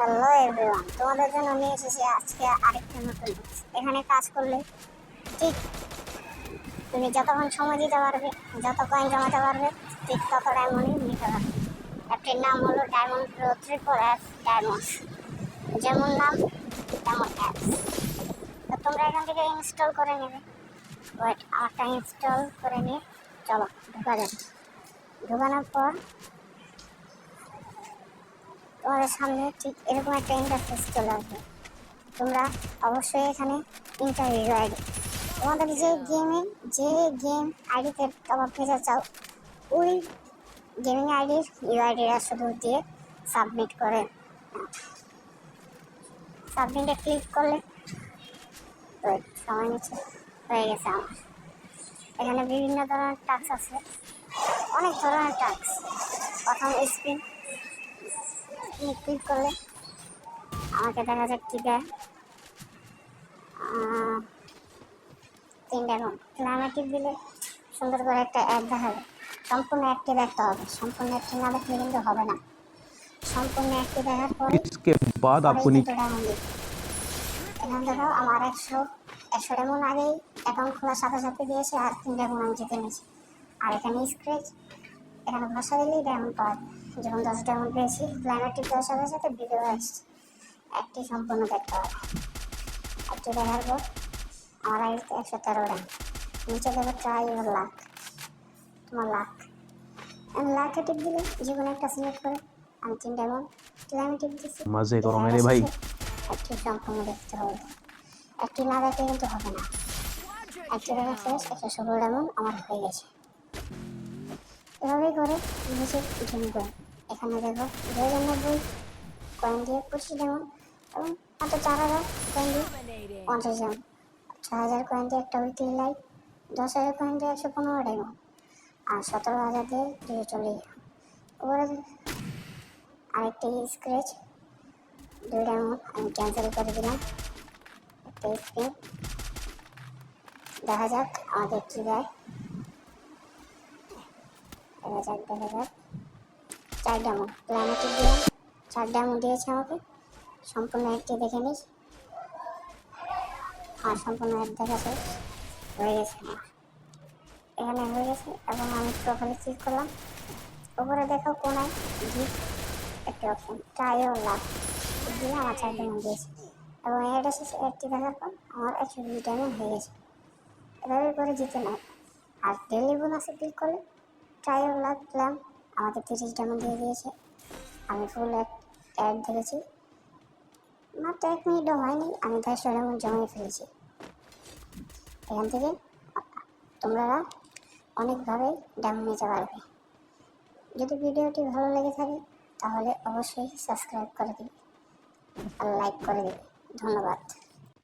Hello everyone তোমাদের জন্য নিয়ে এসেছি আজকে আরেকটা নতুন এখানে কাজ করলে ঠিক তুমি যতক্ষণ সময় দিতে পারবে, যত কয়েন জমাতে পারবে, ঠিক তত ডায়মন্ডই নিতে পারবে। অ্যাপটির নাম হলো diamond pro triple app diamond যেমন নাম, তেমন অ্যাপস তো তোমরা এখান থেকে ইনস্টল করে নেবে। ওয়েট আমারটা ইনস্টল করে নিয়ে চলো, ঢোকা যাবে ঢোকানোর পর তোমাদের সামনে ঠিক এরকম একটা ইন্টারফেস চলে আসবে। তোমরা অবশ্যই এখানে ইন্টারভিউ আইডি তোমাদের যে গেমে যে গেম আইডিতে টপ আপ চাও, ওই গেমিং আইডির ইউআইডিটা শুধু দিয়ে সাবমিট করে সাবমিটে ক্লিক করলে সময় নিচ্ছে, হয়ে গেছে আমার। এখানে বিভিন্ন ধরনের টাস্ক আছে। অনেক ধরনের টাস্ক প্রথম স্ক্রিন আপনি ক্লিক করলে আমাকে দেখা যাক কি দেয় আহ, তিনটা রুম ক্লাইমেটিক দিলে সুন্দর করে একটা অ্যাড দেখাবে সম্পূর্ণ অ্যাডটি দেখতে হবে সম্পূর্ণ অ্যাডটি না দেখলে কিন্তু হবে না সম্পূর্ণ অ্যাডটি দেখার পরে इसके बाद आपको পরেই नीचे কিন্তু ডায়মন্ড দিবে। এখানে দেখো আমার একশো একশো ডেমন আগেই অ্যাকাউন্ট খোলার সাথে সাথে দিয়েছে আর তিন ডেমন আমি জিতে নিয়েছি আর এখানে স্ক্রেচ এখানে ভাষা দিলেই ডায়মন্ড পাওয়া যায় যখন দশ ডায়মন্ড পেয়েছি ক্লাইমেটটি দেওয়ার সাথে সাথে ভিডিও আসছে। একটি সম্পূর্ণ ব্যাট পাওয়া যায় একটি দেখার পর আমার আইডিতে একশো তেরো ডান নিচে দেখো ট্রাই ইউর লাখ তোমার লাখ আমি লাখে টিপ দিলে যে কোনো একটা সিলেক্ট করে। আমি তিন ডায়মন্ড ক্লাইমে টিপ দিচ্ছি মজে করো মেরে ভাই। একটি সম্পূর্ণ দেখতে হবে। একটি না দেখলে কিন্তু হবে না। একটি দেখা শেষ একশো ষোলো ডায়মন্ড আমার হয়ে গেছে। এভাবেই করে নিচে জুম করে এখানে দেখো দুই নব্বই কয়েন দিয়ে পঁচিশ ডায়মন্ড এবং মাত্র চার হাজার কয়েন দিয়ে পঞ্চাশ ডায়মন্ড ছ হাজার কয়েন দিয়ে একটা উইকলি লাইট দশ হাজার কয়েন দিয়ে একশো পনেরো ডায়মন্ড আর সতেরো হাজার দিয়ে দুশো চল্লিশ ওপরে আরেকটি স্ক্রেচ দুই ডায়মন্ড আমি ক্যান্সেল করে দিলাম। একটা স্ক্রিন দেখা যাক আমাদের কী দেয়। দেখা যাক দেখা যাক চার ডায়মন্ড প্ল্যানেটিক দিলাম? চার ডায়মন্ড দিয়েছে আমাকে। সম্পূর্ণ একটি দেখে নিস আর সম্পূর্ণ এক দেখা হয়ে গেছে আমার। এখানে হয়ে গেছে এবং আমি প্রোফাইলে ক্লিক করলাম। উপরে দেখো কোনায় গিফট একটি অপশন ট্রাইও লাভ দিয়ে আমার চার ডায়মন্ড দিয়েছে। এবং এটা শেষে একটি দেখার পর আমার একশো বিশ ডায়মন্ড হয়ে গেছে। এভাবে করে জিতে না আর ডেলি বোনাসে ক্লিক করলে লাভ প্ল্যান আমাকে তিরিশ ডায়মন্ড দিয়ে দিয়েছে। আমি ফুল অ্যাড দেখেছি। মাত্র এক মিনিটও হয়নি, আমি দশশো ডায়মন্ড জমিয়ে ফেলেছি। এখান থেকে তোমরা অনেকভাবে ডায়মন্ড নিতে পারবে। যদি ভিডিওটি ভালো লেগে থাকে, তাহলে অবশ্যই সাবস্ক্রাইব করে দিবে। আর লাইক করে দিবে। ধন্যবাদ।